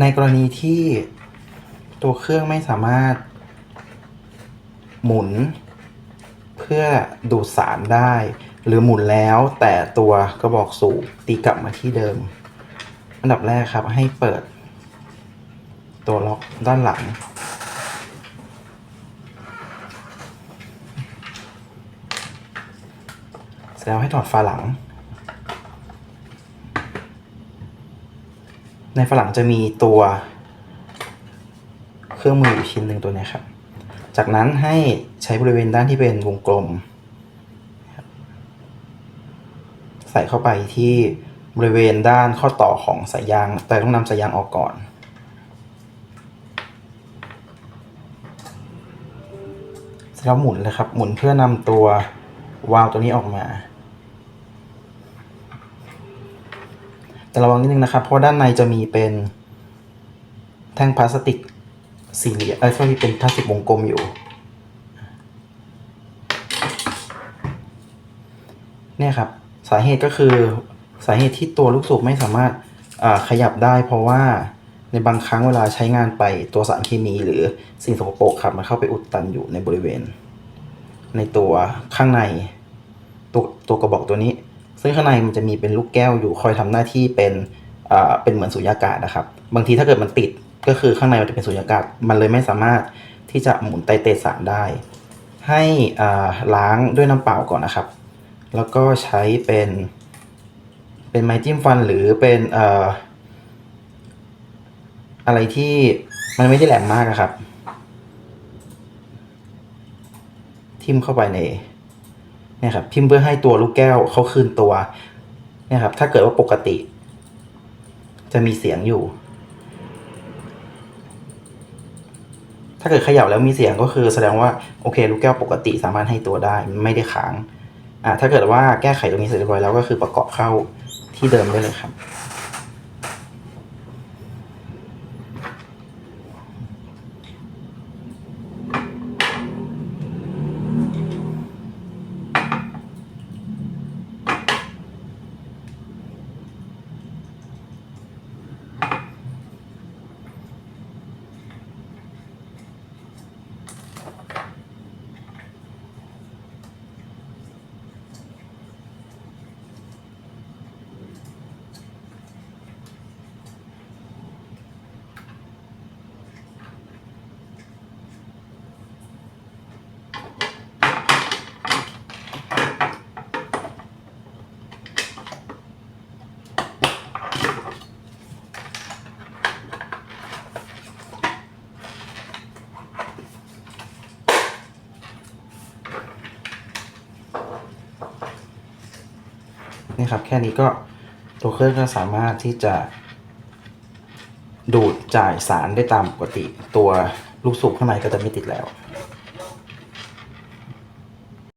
ในกรณีที่ตัวเครื่องไม่สามารถหมุนเพื่อดูดสารได้ หรือหมุนแล้วแต่ตัวกระบอกสูบตีกลับมาที่เดิม อันดับแรกครับให้เปิด ตัวล็อกด้านหลัง แล้วให้ถอดฝาหลัง ในฝาหลังจะมีตัวเครื่องมืออยู่ชิ้นหนึ่งตัวนี้ครับ จากนั้นให้ใช้บริเวณด้านที่เป็นวงกลม ใส่เข้าไปที่บริเวณด้านข้อต่อของสายยาง แต่ต้องนำสายยางออกก่อนแล้วหมุนเลยครับ หมุนเพื่อนำตัววาล์วตัวนี้ออกมา แต่ระวังนิดนึงนะครับ เพราะด้านในจะมีเป็นแท่งพลาสติกสี่เหลี่ยมเอ้ยที่เป็นพลาสติกวงกลมอยู่ เนี่ยครับ สาเหตุก็คือสาเหตุที่ตัวลูกสูบไม่สามารถขยับได้เพราะว่าในบางครั้งเวลาใช้งานไปตัวสารเคมีหรือสิ่งสกปรกครับมันเข้าไปอุดตันอยู่ในบริเวณ ในตัวข้างในตัวตัวกระบอกตัวนี้ ซึ่งข้างในมันจะมีเป็นลูกแก้วอยู่คอยทำหน้าที่เป็นเป็นเหมือนสุญญากาศนะครับ บางทีถ้าเกิดมันติดก็คือข้างในมันจะเป็นสุญญากาศ มันเลยไม่สามารถที่จะหมุนไตเตสารได้ ให้ล้างด้วยน้ำเปล่าก่อนนะครับ แล้วก็ใช้เป็นเป็นไม้จิ้มฟันหรือเป็นอะไรที่มันไม่ได้แหลมมากอะครับ ทิ่มเข้าไปใน นี่ยครับ ทิ่มเพื่อให้ตัวลูกแก้วเขาคืนตัวเนี่ยครับ ถ้าเกิดว่าปกติ จะมีเสียงอยู่ ถ้าเกิดเขย่าแล้วมีเสียงก็คือแสดงว่าโอเค ลูกแก้วปกติสามารถให้ตัวได้ไม่ได้ค้างอ่าถ้าเกิดว่าแก้ไขตรงนี้เสร็จเรียบร้อยแล้วก็คือประกอบเข้าที่เดิมได้เลยครับ นี่ครับแค่นี้ก็ตัวเครื่องก็สามารถที่จะดูดจ่ายสารได้ตามปกติ ตัวลูกสูบข้างในก็จะไม่ติดแล้ว